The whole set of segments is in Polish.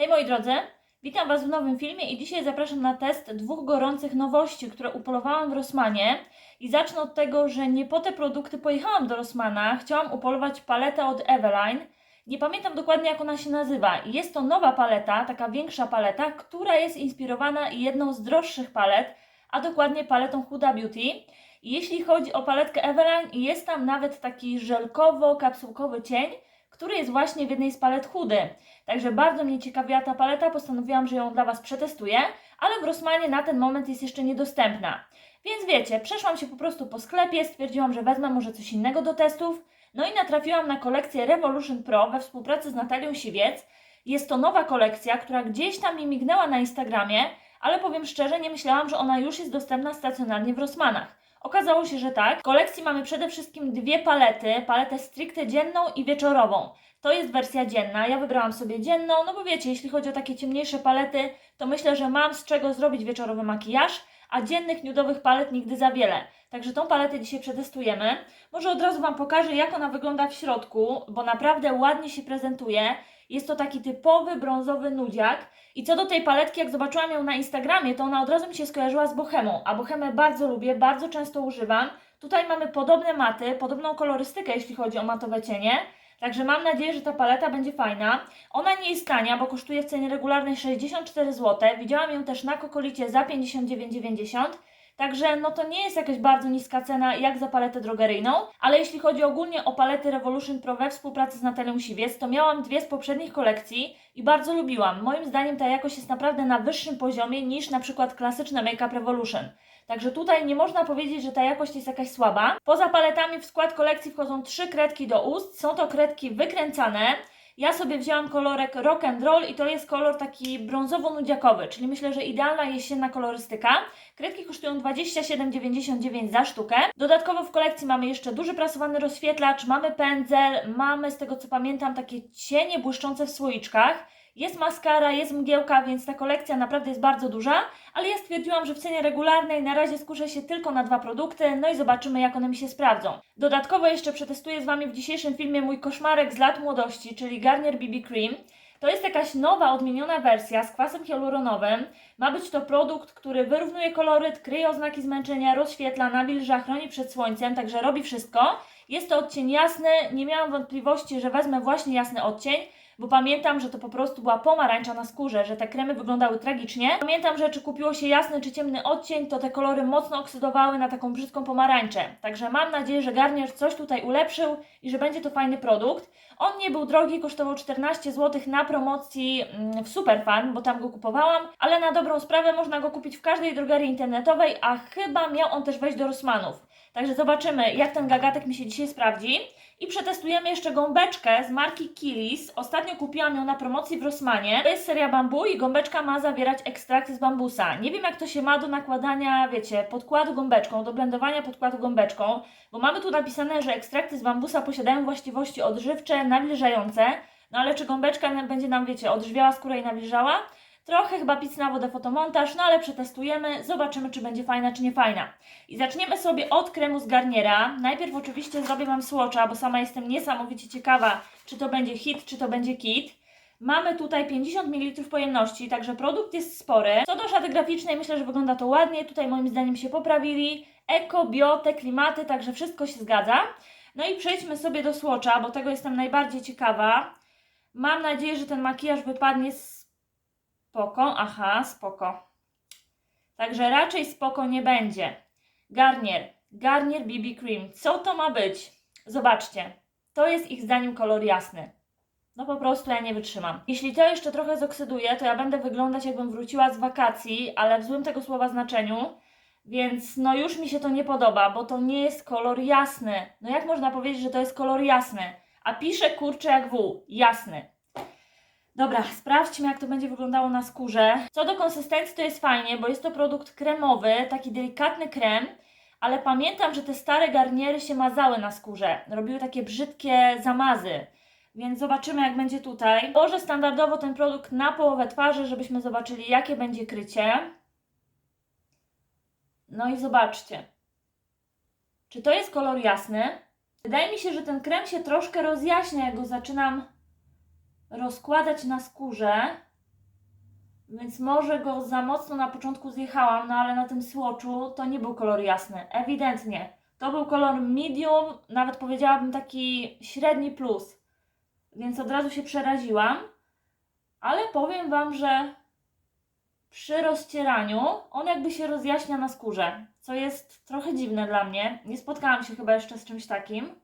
Hej moi drodzy, witam Was w nowym filmie i dzisiaj zapraszam na test dwóch gorących nowości, które upolowałam w Rossmanie. I zacznę od tego, że nie po te produkty pojechałam do Rossmana, chciałam upolować paletę od Eveline. Nie pamiętam dokładnie jak ona się nazywa. Jest to nowa paleta, taka większa paleta, która jest inspirowana jedną z droższych palet, a dokładnie paletą Huda Beauty. Jeśli chodzi o paletkę Eveline, jest tam nawet taki żelkowo-kapsułkowy cień, który jest właśnie w jednej z palet Hudy. Także bardzo mnie ciekawiła ta paleta, postanowiłam, że ją dla Was przetestuję, ale w Rossmanie na ten moment jest jeszcze niedostępna. Więc wiecie, przeszłam się po prostu po sklepie, stwierdziłam, że wezmę może coś innego do testów, no i natrafiłam na kolekcję Revolution Pro we współpracy z Natalią Siwiec. Jest to nowa kolekcja, która gdzieś tam mi mignęła na Instagramie, ale powiem szczerze, nie myślałam, że ona już jest dostępna stacjonarnie w Rossmanach. Okazało się, że tak. W kolekcji mamy przede wszystkim dwie palety, paletę stricte dzienną i wieczorową. To jest wersja dzienna, ja wybrałam sobie dzienną, no bo wiecie, jeśli chodzi o takie ciemniejsze palety, to myślę, że mam z czego zrobić wieczorowy makijaż, a dziennych nudowych palet nigdy za wiele. Także tą paletę dzisiaj przetestujemy. Może od razu Wam pokażę, jak ona wygląda w środku, bo naprawdę ładnie się prezentuje. Jest to taki typowy brązowy nudziak. I co do tej paletki, jak zobaczyłam ją na Instagramie, to ona od razu mi się skojarzyła z bohemą, a bohemę bardzo lubię, bardzo często używam. Tutaj mamy podobne maty, podobną kolorystykę, jeśli chodzi o matowe cienie. Także mam nadzieję, że ta paleta będzie fajna. Ona nie jest tania, bo kosztuje w cenie regularnej 64 zł. Widziałam ją też na Kokolicie za 59,90. Także no to nie jest jakaś bardzo niska cena jak za paletę drogeryjną, ale jeśli chodzi ogólnie o palety Revolution Pro we współpracy z Natalią Siwiec, to miałam dwie z poprzednich kolekcji i bardzo lubiłam. Moim zdaniem ta jakość jest naprawdę na wyższym poziomie niż na przykład klasyczne Make Up Revolution. Także tutaj nie można powiedzieć, że ta jakość jest jakaś słaba. Poza paletami w skład kolekcji wchodzą trzy kredki do ust. Są to kredki wykręcane. Ja sobie wzięłam kolorek Rock and Roll i to jest kolor taki brązowo-nudziakowy, czyli myślę, że idealna jesienna kolorystyka. Kredki kosztują 27,99 za sztukę. Dodatkowo w kolekcji mamy jeszcze duży prasowany rozświetlacz, mamy pędzel, mamy z tego co pamiętam takie cienie błyszczące w słoiczkach. Jest maskara, jest mgiełka, więc ta kolekcja naprawdę jest bardzo duża, ale ja stwierdziłam, że w cenie regularnej na razie skuszę się tylko na dwa produkty, no i zobaczymy jak one mi się sprawdzą. Dodatkowo jeszcze przetestuję z Wami w dzisiejszym filmie mój koszmarek z lat młodości, czyli Garnier BB Cream. To jest jakaś nowa, odmieniona wersja z kwasem hialuronowym. Ma być to produkt, który wyrównuje koloryt, kryje oznaki zmęczenia, rozświetla, nawilża, chroni przed słońcem, także robi wszystko. Jest to odcień jasny, nie miałam wątpliwości, że wezmę właśnie jasny odcień, bo pamiętam, że to po prostu była pomarańcza na skórze, że te kremy wyglądały tragicznie. Pamiętam, że czy kupiło się jasny czy ciemny odcień, to te kolory mocno oksydowały na taką brzydką pomarańczę. Także mam nadzieję, że Garnier coś tutaj ulepszył i że będzie to fajny produkt. On nie był drogi, kosztował 14 zł na promocji mm, w Superfan, bo tam go kupowałam, ale na dobrą sprawę można go kupić w każdej drogerii internetowej, a chyba miał on też wejść do Rossmanów. Także zobaczymy, jak ten gagatek mi się dzisiaj sprawdzi. I przetestujemy jeszcze gąbeczkę z marki Kilis. Ostatnio kupiłam ją na promocji w Rossmanie. To jest seria bambu i gąbeczka ma zawierać ekstrakty z bambusa. Nie wiem jak to się ma do nakładania, wiecie, podkładu gąbeczką, do blendowania podkładu gąbeczką, bo mamy tu napisane, że ekstrakty z bambusa posiadają właściwości odżywcze, nawilżające. No ale czy gąbeczka będzie nam, wiecie, odżywiała skórę i nawilżała? Trochę chyba pic na wodę fotomontaż, no ale przetestujemy, zobaczymy czy będzie fajna czy nie fajna. I zaczniemy sobie od kremu z Garniera. Najpierw oczywiście zrobię Wam swatcha, bo sama jestem niesamowicie ciekawa, czy to będzie hit, czy to będzie kit. Mamy tutaj 50 ml pojemności, także produkt jest spory. Co do szaty graficznej, myślę, że wygląda to ładnie. Tutaj moim zdaniem się poprawili. Eko, bio, te klimaty, także wszystko się zgadza. No i przejdźmy sobie do swatcha, bo tego jestem najbardziej ciekawa. Mam nadzieję, że ten makijaż wypadnie spoko. Aha, spoko. Także raczej spoko nie będzie. Garnier. Garnier BB Cream. Co to ma być? Zobaczcie. To jest ich zdaniem kolor jasny. No po prostu ja nie wytrzymam. Jeśli to jeszcze trochę zoksyduje, to ja będę wyglądać jakbym wróciła z wakacji, ale w złym tego słowa znaczeniu. Więc no już mi się to nie podoba, bo to nie jest kolor jasny. No jak można powiedzieć, że to jest kolor jasny? A pisze kurczę jak W. Jasny. Dobra, sprawdźmy jak to będzie wyglądało na skórze. Co do konsystencji to jest fajnie, bo jest to produkt kremowy, taki delikatny krem, ale pamiętam, że te stare garniery się mazały na skórze. Robiły takie brzydkie zamazy. Więc zobaczymy jak będzie tutaj. Położę standardowo ten produkt na połowę twarzy, żebyśmy zobaczyli jakie będzie krycie. No i zobaczcie. Czy to jest kolor jasny? Wydaje mi się, że ten krem się troszkę rozjaśnia, jak go zaczynam rozkładać na skórze. Więc może go za mocno na początku zjechałam, no ale na tym swatchu to nie był kolor jasny, ewidentnie. To był kolor medium, nawet powiedziałabym taki średni plus. Więc od razu się przeraziłam. Ale powiem Wam, że przy rozcieraniu on jakby się rozjaśnia na skórze, co jest trochę dziwne dla mnie. Nie spotkałam się chyba jeszcze z czymś takim.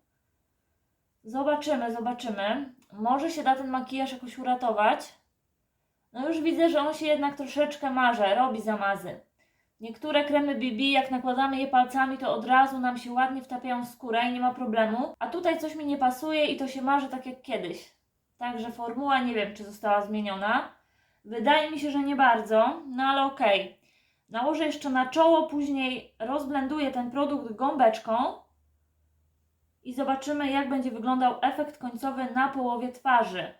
Zobaczymy, zobaczymy. Może się da ten makijaż jakoś uratować. No już widzę, że on się jednak troszeczkę marze, robi zamazy. Niektóre kremy BB, jak nakładamy je palcami, to od razu nam się ładnie wtapiają w skórę i nie ma problemu. A tutaj coś mi nie pasuje i to się marzy tak jak kiedyś. Także formuła nie wiem, czy została zmieniona. Wydaje mi się, że nie bardzo, no ale okej. Nałożę jeszcze na czoło, później rozblenduję ten produkt gąbeczką i zobaczymy, jak będzie wyglądał efekt końcowy na połowie twarzy.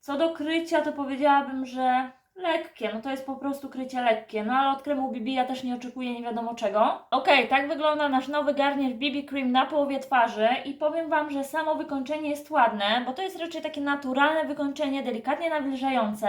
Co do krycia, to powiedziałabym, że lekkie, no to jest po prostu krycie lekkie, no ale od kremu BB ja też nie oczekuję nie wiadomo czego. Okej, tak wygląda nasz nowy garnier BB Cream na połowie twarzy i powiem Wam, że samo wykończenie jest ładne, bo to jest raczej takie naturalne wykończenie, delikatnie nawilżające.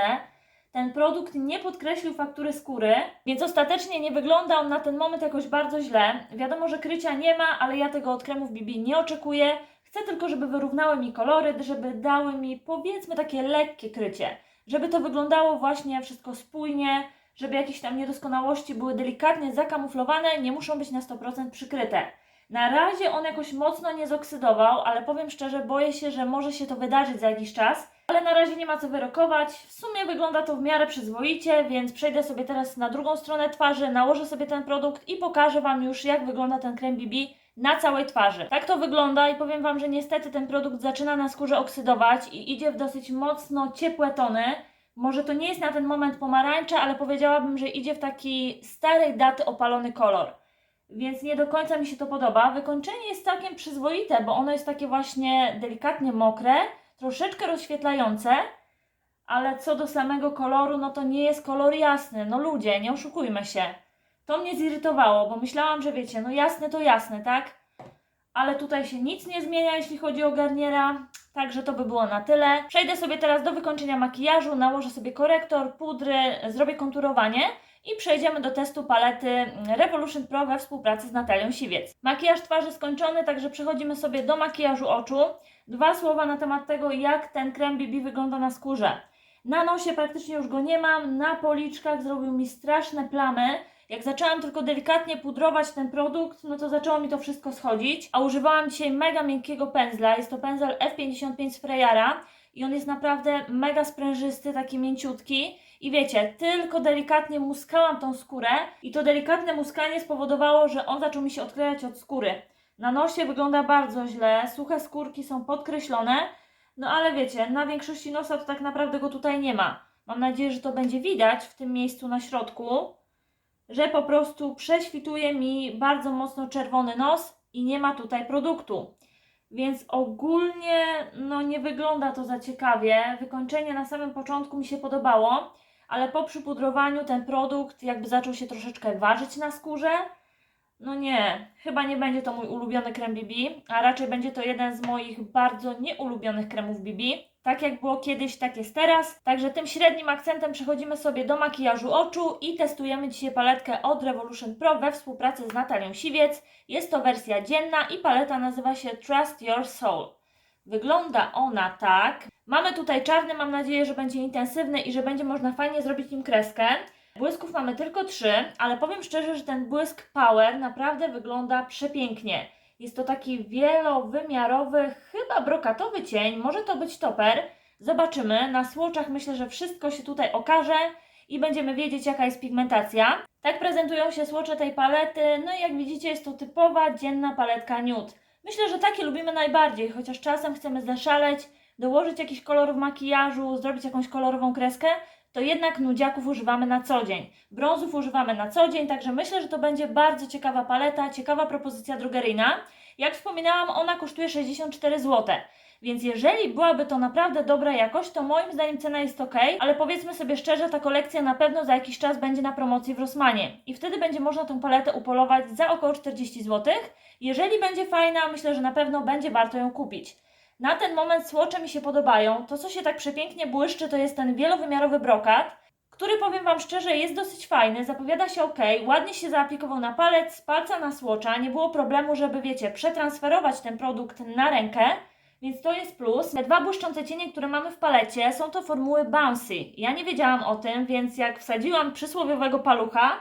Ten produkt nie podkreślił faktury skóry, więc ostatecznie nie wygląda on na ten moment jakoś bardzo źle. Wiadomo, że krycia nie ma, ale ja tego od kremów BB nie oczekuję. Chcę tylko, żeby wyrównały mi kolory, żeby dały mi powiedzmy takie lekkie krycie. Żeby to wyglądało właśnie wszystko spójnie, żeby jakieś tam niedoskonałości były delikatnie zakamuflowane, nie muszą być na 100% przykryte. Na razie on jakoś mocno nie zoksydował, ale powiem szczerze, boję się, że może się to wydarzyć za jakiś czas. Ale na razie nie ma co wyrokować. W sumie wygląda to w miarę przyzwoicie, więc przejdę sobie teraz na drugą stronę twarzy, nałożę sobie ten produkt i pokażę Wam już, jak wygląda ten krem BB na całej twarzy. Tak to wygląda i powiem Wam, że niestety ten produkt zaczyna na skórze oksydować i idzie w dosyć mocno ciepłe tony. Może to nie jest na ten moment pomarańcza, ale powiedziałabym, że idzie w taki starej daty opalony kolor. Więc nie do końca mi się to podoba. Wykończenie jest całkiem przyzwoite, bo ono jest takie właśnie delikatnie mokre, troszeczkę rozświetlające, ale co do samego koloru, no to nie jest kolor jasny. No ludzie, nie oszukujmy się. To mnie zirytowało, bo myślałam, że wiecie, no jasne to jasne, tak? Ale tutaj się nic nie zmienia, jeśli chodzi o garniera. Także to by było na tyle. Przejdę sobie teraz do wykończenia makijażu, nałożę sobie korektor, pudry, zrobię konturowanie i przejdziemy do testu palety Revolution Pro we współpracy z Natalią Siwiec. Makijaż twarzy skończony, także przechodzimy sobie do makijażu oczu. Dwa słowa na temat tego, jak ten krem BB wygląda na skórze. Na nosie praktycznie już go nie mam, na policzkach zrobił mi straszne plamy. Jak zaczęłam tylko delikatnie pudrować ten produkt, no to zaczęło mi to wszystko schodzić. A używałam dzisiaj mega miękkiego pędzla. Jest to pędzel F55 z Freyara i on jest naprawdę mega sprężysty, taki mięciutki. I wiecie, tylko delikatnie muskałam tą skórę i to delikatne muskanie spowodowało, że on zaczął mi się odklejać od skóry. Na nosie wygląda bardzo źle, suche skórki są podkreślone, no ale wiecie, na większości nosa to tak naprawdę go tutaj nie ma. Mam nadzieję, że to będzie widać w tym miejscu na środku, że po prostu prześwituje mi bardzo mocno czerwony nos i nie ma tutaj produktu. Więc ogólnie no nie wygląda to za ciekawie. Wykończenie na samym początku mi się podobało, ale po przypudrowaniu ten produkt jakby zaczął się troszeczkę ważyć na skórze. No nie, chyba nie będzie to mój ulubiony krem BB, a raczej będzie to jeden z moich bardzo nieulubionych kremów BB. Tak jak było kiedyś, tak jest teraz. Także tym średnim akcentem przechodzimy sobie do makijażu oczu i testujemy dzisiaj paletkę od Revolution Pro we współpracy z Natalią Siwiec. Jest to wersja dzienna i paleta nazywa się Trust Your Soul. Wygląda ona tak. Mamy tutaj czarny, mam nadzieję, że będzie intensywny i że będzie można fajnie zrobić nim kreskę. Błysków mamy tylko trzy, ale powiem szczerze, że ten błysk Power naprawdę wygląda przepięknie. Jest to taki wielowymiarowy, chyba brokatowy cień, może to być toper. Zobaczymy. Na słoczach myślę, że wszystko się tutaj okaże i będziemy wiedzieć, jaka jest pigmentacja. Tak prezentują się słocze tej palety. No i jak widzicie, jest to typowa dzienna paletka nude. Myślę, że takie lubimy najbardziej, chociaż czasem chcemy zaszaleć, dołożyć jakiś kolor w makijażu, zrobić jakąś kolorową kreskę, to jednak nudziaków używamy na co dzień. Brązów używamy na co dzień, także myślę, że to będzie bardzo ciekawa paleta, ciekawa propozycja drogeryjna. Jak wspominałam, ona kosztuje 64 zł. Więc jeżeli byłaby to naprawdę dobra jakość, to moim zdaniem cena jest ok, ale powiedzmy sobie szczerze, ta kolekcja na pewno za jakiś czas będzie na promocji w Rossmanie i wtedy będzie można tą paletę upolować za około 40 zł. Jeżeli będzie fajna, myślę, że na pewno będzie warto ją kupić. Na ten moment słocze mi się podobają. To, co się tak przepięknie błyszczy, to jest ten wielowymiarowy brokat, który powiem Wam szczerze jest dosyć fajny, zapowiada się ok, ładnie się zaaplikował na palec, z palca na słocza, nie było problemu, żeby wiecie, przetransferować ten produkt na rękę, więc to jest plus. Te dwa błyszczące cienie, które mamy w palecie, są to formuły Bouncy. Ja nie wiedziałam o tym, więc jak wsadziłam przysłowiowego palucha,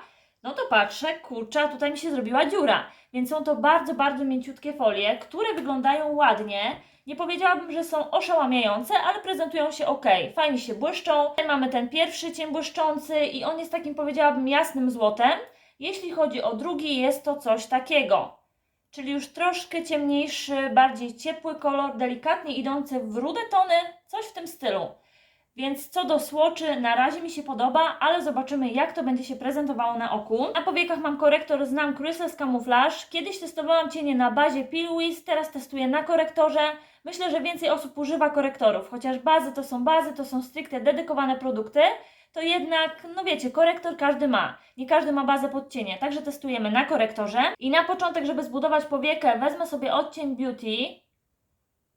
no to patrzę, kurczę, tutaj mi się zrobiła dziura. Więc są to bardzo, bardzo mięciutkie folie, które wyglądają ładnie. Nie powiedziałabym, że są oszałamiające, ale prezentują się ok. Fajnie się błyszczą. Tutaj mamy ten pierwszy cień błyszczący i on jest takim, powiedziałabym, jasnym złotem. Jeśli chodzi o drugi, jest to coś takiego. Czyli już troszkę ciemniejszy, bardziej ciepły kolor, delikatnie idący w rude tony, coś w tym stylu. Więc co do słoczy, na razie mi się podoba, ale zobaczymy jak to będzie się prezentowało na oku. Na powiekach mam korektor Znam Crystal Camouflage. Kiedyś testowałam cienie na bazie Pilwis, teraz testuję na korektorze. Myślę, że więcej osób używa korektorów, chociaż bazy to są bazy, to są stricte dedykowane produkty, to jednak, no wiecie, korektor każdy ma. Nie każdy ma bazę pod cienie, także testujemy na korektorze. I na początek, żeby zbudować powiekę, wezmę sobie odcień Beauty.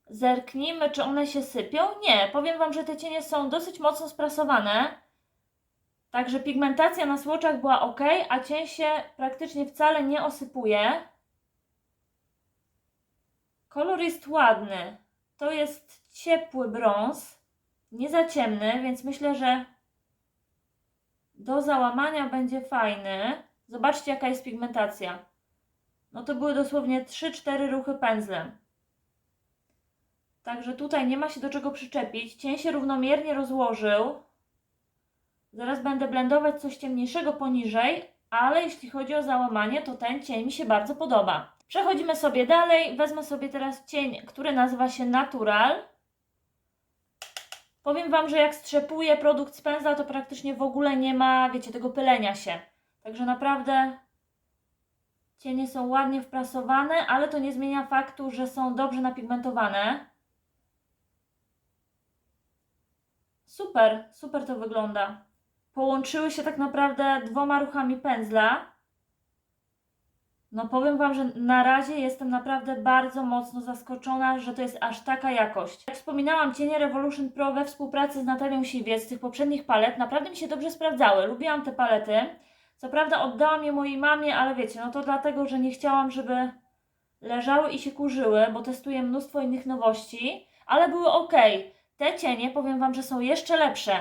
Zerknijmy, czy one się sypią. Nie, powiem Wam, że te cienie są dosyć mocno sprasowane. Także pigmentacja na słoczach była ok, a cień się praktycznie wcale nie osypuje. Kolor jest ładny. To jest ciepły brąz, nie za ciemny, więc myślę, że do załamania będzie fajny. Zobaczcie, jaka jest pigmentacja. No to były dosłownie 3-4 ruchy pędzlem. Także tutaj nie ma się do czego przyczepić. Cień się równomiernie rozłożył. Zaraz będę blendować coś ciemniejszego poniżej, ale jeśli chodzi o załamanie, to ten cień mi się bardzo podoba. Przechodzimy sobie dalej. Wezmę sobie teraz cień, który nazywa się Natural. Powiem Wam, że jak strzepuję produkt z pędzla, to praktycznie w ogóle nie ma, wiecie, tego pylenia się. Także naprawdę cienie są ładnie wprasowane, ale to nie zmienia faktu, że są dobrze napigmentowane. Super, super to wygląda. Połączyły się tak naprawdę dwoma ruchami pędzla. No powiem Wam, że na razie jestem naprawdę bardzo mocno zaskoczona, że to jest aż taka jakość. Jak wspominałam, cienie Revolution Pro we współpracy z Natalią Siwiec z tych poprzednich palet naprawdę mi się dobrze sprawdzały. Lubiłam te palety. Co prawda oddałam je mojej mamie, ale wiecie, no to dlatego, że nie chciałam, żeby leżały i się kurzyły, bo testuję mnóstwo innych nowości, ale były ok. Te cienie, powiem Wam, że są jeszcze lepsze.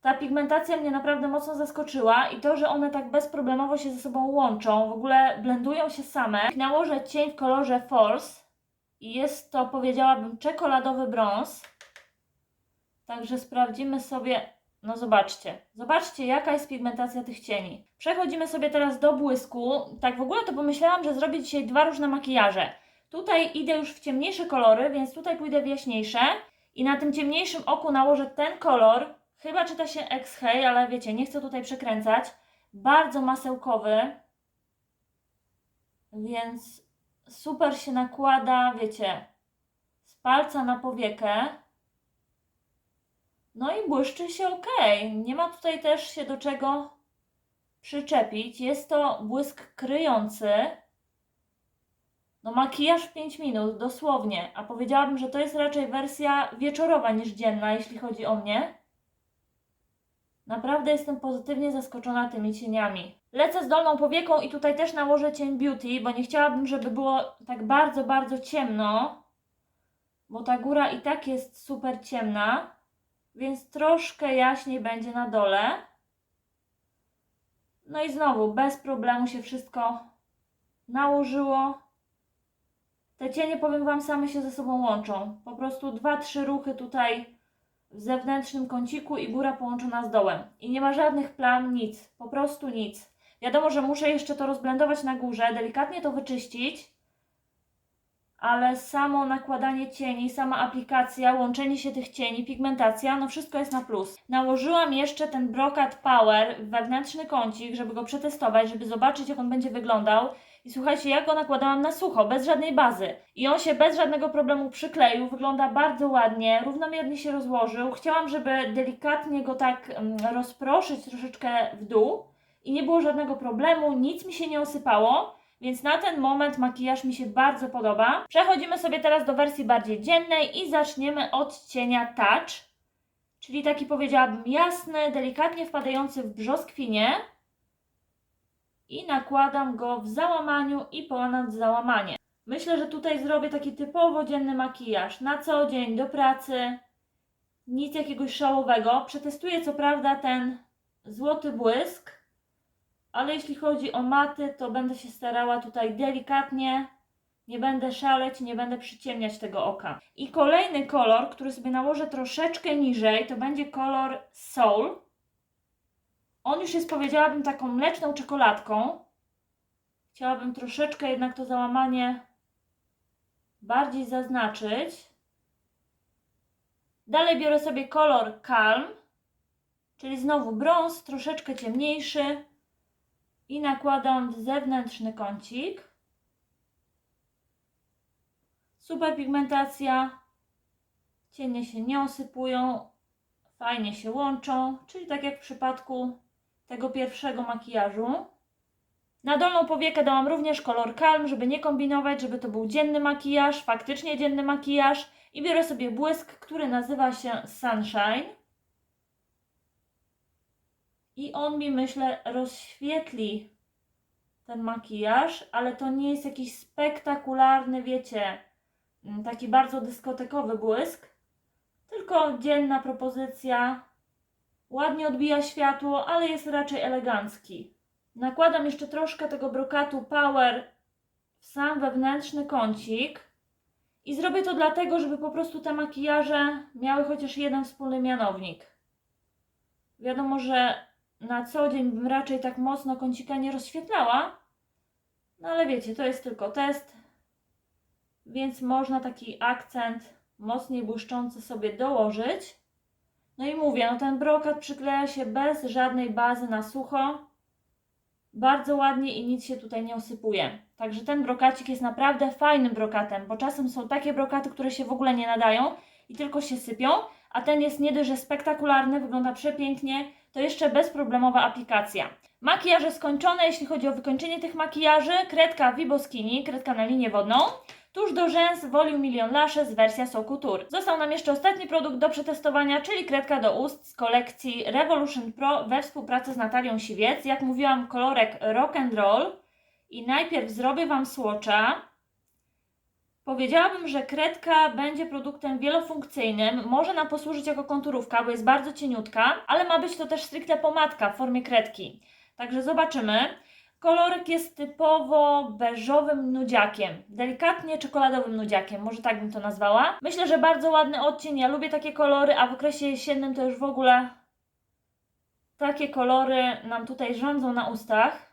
Ta pigmentacja mnie naprawdę mocno zaskoczyła i to, że one tak bezproblemowo się ze sobą łączą, w ogóle blendują się same. Nałożę cień w kolorze Force i jest to, powiedziałabym, czekoladowy brąz. Także sprawdzimy sobie, no zobaczcie, zobaczcie jaka jest pigmentacja tych cieni. Przechodzimy sobie teraz do błysku. Tak w ogóle to pomyślałam, że zrobię dzisiaj dwa różne makijaże. Tutaj idę już w ciemniejsze kolory, więc tutaj pójdę w jaśniejsze. I na tym ciemniejszym oku nałożę ten kolor, Chyba czyta się Exhale, ale wiecie, nie chcę tutaj przekręcać. Bardzo masełkowy. Więc super się nakłada, wiecie, z palca na powiekę. No i błyszczy się ok. Nie ma tutaj też się do czego przyczepić. Jest to błysk kryjący. No makijaż w 5 minut, dosłownie. A powiedziałabym, że to jest raczej wersja wieczorowa niż dzienna, jeśli chodzi o mnie. Naprawdę jestem pozytywnie zaskoczona tymi cieniami. Lecę z dolną powieką i tutaj też nałożę cień Beauty, bo nie chciałabym, żeby było tak bardzo, bardzo ciemno, bo ta góra i tak jest super ciemna, więc troszkę jaśniej będzie na dole. No i znowu, bez problemu się wszystko nałożyło. Te cienie, powiem Wam, same się ze sobą łączą. Po prostu dwa, trzy ruchy tutaj w zewnętrznym kąciku i góra połączona z dołem. I nie ma żadnych plam, nic, po prostu nic. Wiadomo, że muszę jeszcze to rozblendować na górze, delikatnie to wyczyścić, ale samo nakładanie cieni, sama aplikacja, łączenie się tych cieni, pigmentacja, no wszystko jest na plus. Nałożyłam jeszcze ten Brokat Power w wewnętrzny kącik, żeby go przetestować, żeby zobaczyć jak on będzie wyglądał. I słuchajcie, ja go nakładałam na sucho, bez żadnej bazy. I on się bez żadnego problemu przykleił, wygląda bardzo ładnie, równomiernie się rozłożył. Chciałam, żeby delikatnie go tak mm, rozproszyć troszeczkę w dół i nie było żadnego problemu, nic mi się nie osypało. Więc na ten moment makijaż mi się bardzo podoba. Przechodzimy sobie teraz do wersji bardziej dziennej i zaczniemy od cienia Touch. czyli taki powiedziałabym jasny, delikatnie wpadający w brzoskwinie i nakładam go w załamaniu i ponad załamanie. Myślę, że tutaj zrobię taki typowo dzienny makijaż na co dzień do pracy, nic jakiegoś szałowego. Przetestuję co prawda ten złoty błysk, ale jeśli chodzi o maty, to będę się starała tutaj delikatnie, nie będę szaleć, nie będę przyciemniać tego oka. I kolejny kolor, który sobie nałożę troszeczkę niżej, to będzie kolor Soul. On już jest, powiedziałabym, taką mleczną czekoladką. Chciałabym troszeczkę jednak to załamanie bardziej zaznaczyć. Dalej biorę sobie kolor Calm, czyli znowu brąz, troszeczkę ciemniejszy i nakładam zewnętrzny kącik. Super pigmentacja, cienie się nie osypują, fajnie się łączą, czyli tak jak w przypadku tego pierwszego makijażu. Na dolną powiekę dałam również kolor Calm, żeby nie kombinować, żeby to był dzienny makijaż, faktycznie dzienny makijaż. I biorę sobie błysk, który nazywa się Sunshine. I on mi, myślę, rozświetli ten makijaż, ale to nie jest jakiś spektakularny, wiecie, taki bardzo dyskotekowy błysk, tylko dzienna propozycja. Ładnie odbija światło, ale jest raczej elegancki. Nakładam jeszcze troszkę tego brokatu Power w sam wewnętrzny kącik. I zrobię to dlatego, żeby po prostu te makijaże miały chociaż jeden wspólny mianownik. Wiadomo, że na co dzień bym raczej tak mocno kącika nie rozświetlała, no ale wiecie, to jest tylko test, więc można taki akcent mocniej błyszczący sobie dołożyć. No i mówię, no ten brokat przykleja się bez żadnej bazy na sucho. Bardzo ładnie i nic się tutaj nie osypuje. Także ten brokacik jest naprawdę fajnym brokatem, bo czasem są takie brokaty, które się w ogóle nie nadają i tylko się sypią, a ten jest nie dość, że spektakularny, wygląda przepięknie, to jeszcze bezproblemowa aplikacja. Makijaże skończone, jeśli chodzi o wykończenie tych makijaży, kredka Vibo Skinny, kredka na linię wodną, tuż do rzęs Volume Million Lashes wersja So Couture. Został nam jeszcze ostatni produkt do przetestowania, czyli kredka do ust z kolekcji Revolution Pro we współpracy z Natalią Siwiec. Jak mówiłam, kolorek Rock and Roll. I najpierw zrobię Wam swatcha. Powiedziałabym, że kredka będzie produktem wielofunkcyjnym. Może nam posłużyć jako konturówka, bo jest bardzo cieniutka, ale ma być to też stricte pomadka w formie kredki. Także zobaczymy. Kolorek jest typowo beżowym nudziakiem, delikatnie czekoladowym nudziakiem, może tak bym to nazwała. Myślę, że bardzo ładny odcień, ja lubię takie kolory, a w okresie jesiennym to już w ogóle takie kolory nam tutaj rządzą na ustach.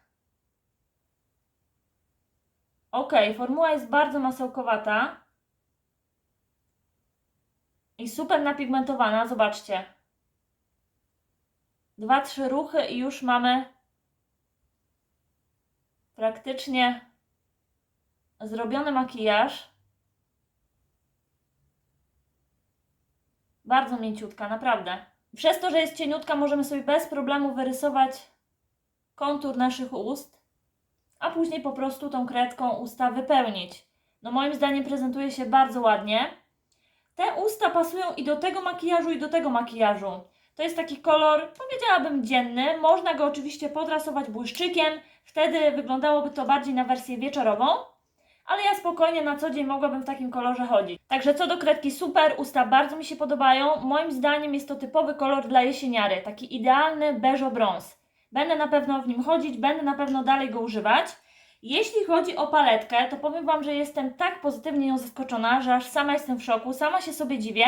Ok, formuła jest bardzo masełkowata i super napigmentowana, zobaczcie. Dwa, trzy ruchy i już mamy praktycznie zrobiony makijaż. Bardzo mięciutka, naprawdę. Przez to, że jest cieniutka, możemy sobie bez problemu wyrysować kontur naszych ust, a później po prostu tą kredką usta wypełnić. No moim zdaniem prezentuje się bardzo ładnie. Te usta pasują i do tego makijażu, i do tego makijażu. To jest taki kolor, powiedziałabym dzienny. Można go oczywiście podrasować błyszczykiem, wtedy wyglądałoby to bardziej na wersję wieczorową. Ale ja spokojnie na co dzień mogłabym w takim kolorze chodzić. Także co do kredki, super, usta bardzo mi się podobają. Moim zdaniem jest to typowy kolor dla jesieniary, taki idealny beżo-brąz. Będę na pewno w nim chodzić, będę na pewno dalej go używać. Jeśli chodzi o paletkę, to powiem Wam, że jestem tak pozytywnie nią zaskoczona, że aż sama jestem w szoku, sama się sobie dziwię,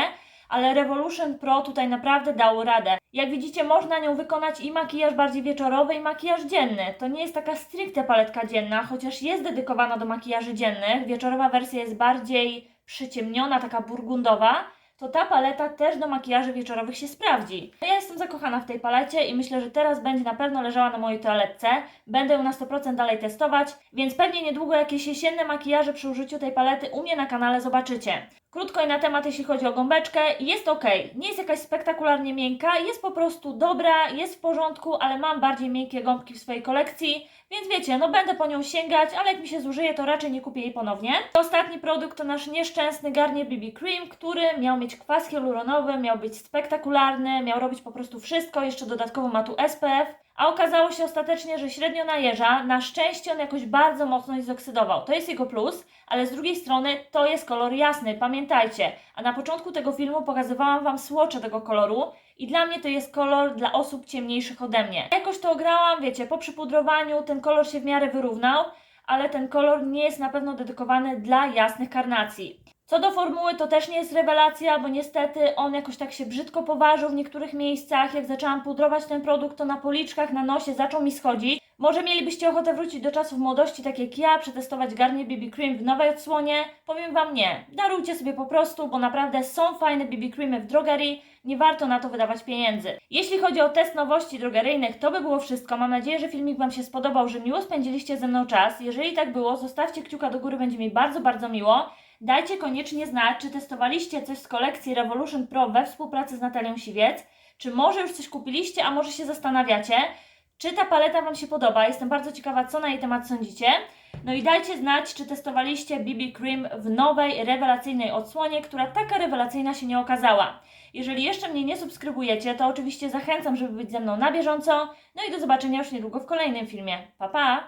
ale Revolution Pro tutaj naprawdę dało radę. Jak widzicie, można nią wykonać i makijaż bardziej wieczorowy, i makijaż dzienny. To nie jest taka stricte paletka dzienna, chociaż jest dedykowana do makijaży dziennych. Wieczorowa wersja jest bardziej przyciemniona, taka burgundowa. To ta paleta też do makijaży wieczorowych się sprawdzi. Ja jestem zakochana w tej palecie i myślę, że teraz będzie na pewno leżała na mojej toaletce. Będę ją na 100% dalej testować, więc pewnie niedługo jakieś jesienne makijaże przy użyciu tej palety u mnie na kanale zobaczycie. Krótko i na temat, jeśli chodzi o gąbeczkę, jest ok. Nie jest jakaś spektakularnie miękka, jest po prostu dobra, jest w porządku, ale mam bardziej miękkie gąbki w swojej kolekcji, więc wiecie, no będę po nią sięgać, ale jak mi się zużyje, to raczej nie kupię jej ponownie. Ostatni produkt to nasz nieszczęsny Garnier BB Cream, który miał mieć kwas hialuronowy, miał być spektakularny, miał robić po prostu wszystko, jeszcze dodatkowo ma tu SPF. A okazało się ostatecznie, że średnio najeża. Na szczęście on jakoś bardzo mocno zoksydował. To jest jego plus, ale z drugiej strony to jest kolor jasny, pamiętajcie. A na początku tego filmu pokazywałam Wam słocze tego koloru i dla mnie to jest kolor dla osób ciemniejszych ode mnie. Jakoś to ograłam, wiecie, po przypudrowaniu ten kolor się w miarę wyrównał, ale ten kolor nie jest na pewno dedykowany dla jasnych karnacji. Co do formuły, to też nie jest rewelacja, bo niestety on jakoś tak się brzydko poważył w niektórych miejscach. Jak zaczęłam pudrować ten produkt, to na policzkach, na nosie zaczął mi schodzić. Może mielibyście ochotę wrócić do czasów młodości, tak jak ja, przetestować Garnier BB Cream w nowej odsłonie? Powiem Wam nie. Darujcie sobie po prostu, bo naprawdę są fajne BB Creamy w drogerii. Nie warto na to wydawać pieniędzy. Jeśli chodzi o test nowości drogeryjnych, to by było wszystko. Mam nadzieję, że filmik Wam się spodobał, że miło spędziliście ze mną czas. Jeżeli tak było, zostawcie kciuka do góry, będzie mi bardzo, bardzo miło. Dajcie koniecznie znać, czy testowaliście coś z kolekcji Revolution Pro we współpracy z Natalią Siwiec, czy może już coś kupiliście, a może się zastanawiacie, czy ta paleta Wam się podoba. Jestem bardzo ciekawa, co na jej temat sądzicie. No i dajcie znać, czy testowaliście BB Cream w nowej, rewelacyjnej odsłonie, która taka rewelacyjna się nie okazała. Jeżeli jeszcze mnie nie subskrybujecie, to oczywiście zachęcam, żeby być ze mną na bieżąco. No i do zobaczenia już niedługo w kolejnym filmie. Pa, pa!